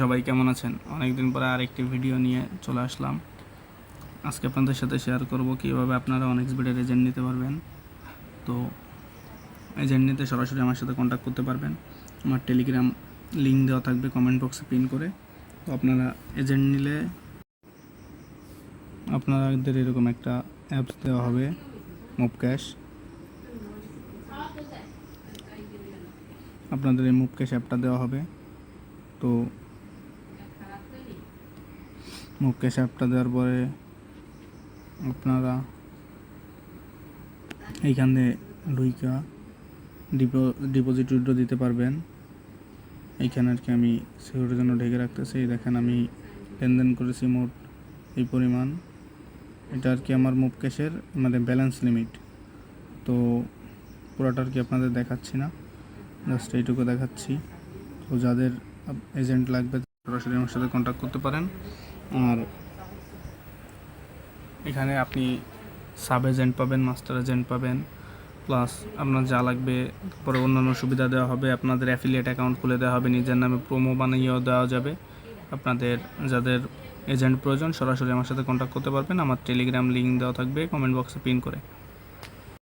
সবাই, কেমন আছেন? অনেকদিন পরে আরেকটি ভিডিও নিয়ে চলে আসলাম। আজকে আপনাদের সাথে শেয়ার করব কীভাবে আপনারা অনেক স্পিডের এজেন্ট নিতে পারবেন। তো এজেন্ট নিতে সরাসরি আমার সাথে কন্ট্যাক্ট করতে পারবেন। আমার টেলিগ্রাম লিঙ্ক দেওয়া থাকবে কমেন্ট বক্সে পিন করে। তো আপনারা এজেন্ট নিলে আপনাদের এরকম একটা অ্যাপস দেওয়া হবে মুভ ক্যাশ আপনাদের এই মুভ ক্যাশ অ্যাপটা দেওয়া হবে। তো ক্যাশ অ্যাপটা দেওয়ার পরে আপনারা এইখানে ঢুইকা ডিপো ডিপোজিট উইড্রো দিতে পারবেন। এইখানে আর কি আমি সিকিউরিটির জন্য ঢেকে রাখতেছি। দেখেন আমি লেনদেন করেছি মোট এই পরিমাণ। এটা আর কি আমার মুভ ক্যাশের মানে ব্যালেন্স লিমিট তো পুরোটা আর কি আপনাদের দেখাচ্ছি না। জাস্ট এইটুকু দেখাচ্ছি। তো যাদের এজেন্ট লাগবে সরাসরি আমার সাথে কন্ট্যাক্ট করতে পারেন। আর এখানে আপনি সাব এজেন্ট পাবেন মাস্টার এজেন্ট পাবেন প্লাস আপনার যা লাগবে, পরে অন্যান্য সুবিধা দেওয়া হবে, আপনাদের অ্যাফিলিয়েট অ্যাকাউন্ট খুলে দেওয়া হবে, নিজের নামে প্রোমো বানিয়েও দেওয়া যাবে। আপনাদের যাদের এজেন্ট প্রয়োজন, সরাসরি আমার সাথে কন্ট্যাক্ট করতে পারবেন। আমার টেলিগ্রাম লিঙ্ক দেওয়া থাকবে কমেন্ট বক্সে পিন করে।